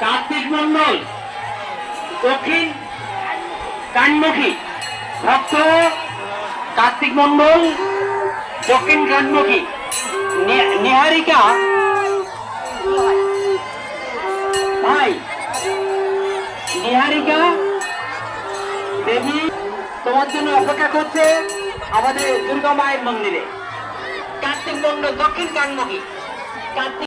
কার্তিক মন্ডল, দক্ষিণ কানমুখী। ভক্ত কার্তিক মন্ডল, দক্ষিণ কানমুখী। নেহারিকা। ভাই, নিহারিকা, দেবী, তোমার জন্য অপেক্ষা করছে আমাদের দুর্গা মায়ের মন্দিরে। কার্তিক মন্ডল, দক্ষিণ কানমুখী। কার্তিক